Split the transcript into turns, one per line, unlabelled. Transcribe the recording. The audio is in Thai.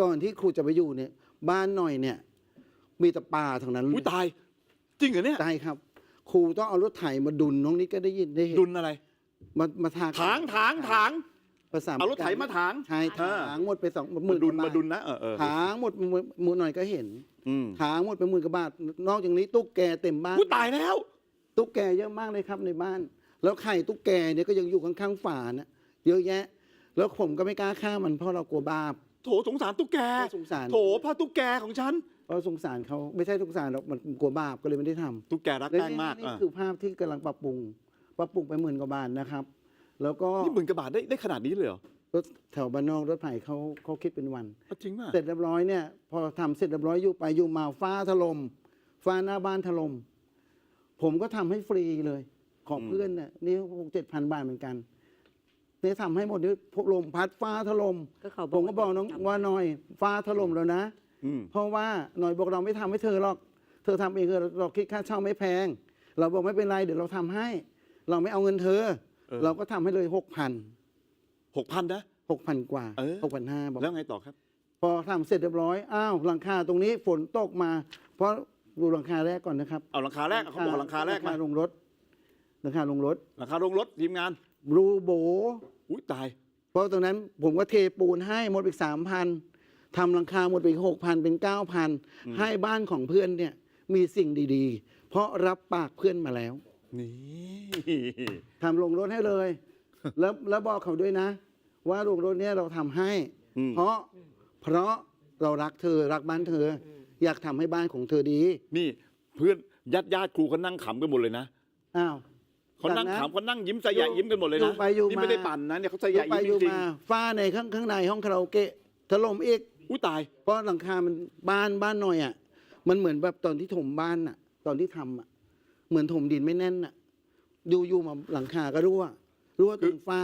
ก่อนที่ครูจะไปอยู่เนี่ย บ้านหน่อยเนี่ย มีแต่ป่าทั้งนั้น
อุ้ยตาย จริงเหรอเนี่ย
ใช่ครับ ครูต้องเอารถไถมาดุนน้องนี้ก็ได้ยินได้เห็น
ดุนอะไร
มามาทา
ถางถางถาง
ภาษา
เอารถไถมาถาง
ใช่
เออ
ถางหมดไปสองห
มา
มื่น
ดุน
กว่บ
มา
ท
ดุนนะเออเออ
ถางหมดมือมือหน่อยก็เห็น
อืม
ถางหมดไปหมื่นกว่าบาทนอกจากนี้ตุ๊กแกเต็มบ้าน
อุ้ยตายแล้ว
ตุ๊กแกเยอะมากเลยครับในบ้าน แล้วไข่ตุ๊กแกเนี่ยก็ยังอยู่ข้างๆฝานะเยอะแยะ แล้วผมก็ไม่กล้าฆ่ามันเพราะเรากลัวบาป
โถสงสารตุ๊กแก
สงสาร
โถพ่อตุ๊กแกของฉัน
เพราะสงสารเขาไม่ใช่สงสารหรอกมันกลัวบาปก็เลยไม่ได้ทำ
ตุ๊กแกรัก
และ
แป้งมาก
นี่
อะ
คือภาพที่กำลังปรับปรุง ปรับปรุงไปหมื่นกว่าบาทนะครับ แล้วก็
นี่หมื่นกว่าบาทได้ได้ขนาดนี้เลยเหรอ
รถแถวบ้านนอกรถไผ่เขาเขาคิดเป็นวัน
อะจริงป่ะ
เสร็จเรียบร้อยเนี่ยพอทำเสร็จเรียบร้อยอยู่ไปอยู่มาฟ้าถล่มฟ้าหน้าบ้านถล่มผมก็ทำให้ฟรีเลย ของเพื่อนเนี่ยนี่หกเจ็ดพันบาทเหมือนกันเนี่ยทำให้หมดนี่พวกลมพัดฟ้าถล่ม
ก็เขา
ผมก็บอกน้องว่าหน่อยฟ้าถล่มแล้วนะ
อืม
เพราะว่าหน่อยบอกเราไม่ทำให้เธอหรอก เธอทำเองเออเราคิดค่าเช่าไม่แพง เราบอกไม่เป็นไรเดี๋ยวเราทำให้ เราไม่เอาเงินเธอ
เออ
เราก็ทำให้เลยหกพัน
หกพันนะ
หกพันกว่า
เออ
หกพันห้าบอก
แล้วไงต่อครับ
พอทำเสร็จเรียบร้อย อ้าว หลังคาตรงนี้ฝนตกมา เพราะดูหลังคาแรกก่อนนะครับ
เอาหลังคาแรกเขาบอกหลังคาแรก
หลัง
มา
คาลงรถหลังคาลงรถ
หลังคาลงรถทีมงาน
รูโบ
อุ้ยตาย
เพราะตรงนั้นผมก็เทปูนให้หมดไปสามพันทำหลังคาหมดไปหกพันเป็นเก้าพันให้บ้านของเพื่อนเนี่ยมีสิ่งดีๆ เพราะรับปากเพื่อนมาแล้ว
นี่
ทำลงรถให้เลย แล้วแล้วบอกเขาด้วยนะ ว่าลงรถเนี่ยเราทำให้
อืม
เพราะเพราะเรารักเธอรักบ้านเธอออยากทำให้บ้านของเธอดี
นี่เพื่อนญาติญาติครูเขานั่งขำกันหมดเลยนะ
อ้าว
เขานั่ง
จากนั้น
ขำเขานั่งยิ้มสยะยิ้มกันหมดเลย
อยู่
นะ
ไปอยู่
นี่
มา
ไม่ได้ปั่นนะเนี่ยเขาส
อยู่
ยะ
ไป
ยิ้ม
อยู่
จริง
มาฝ้าในข้างข้างในห้องคาราโอเกะถล่มอีก
ๆอุ้ยตาย
เพราะหลังคามันบ้านบ้านหน่อยอะ มันเหมือนแบบตอนที่ถมบ้านอะ ตอนที่ทำอะ เหมือนถมดินไม่แน่นอะ อยู่อยู่มาหลังคาก็รั่วรั่วตรงฝ้า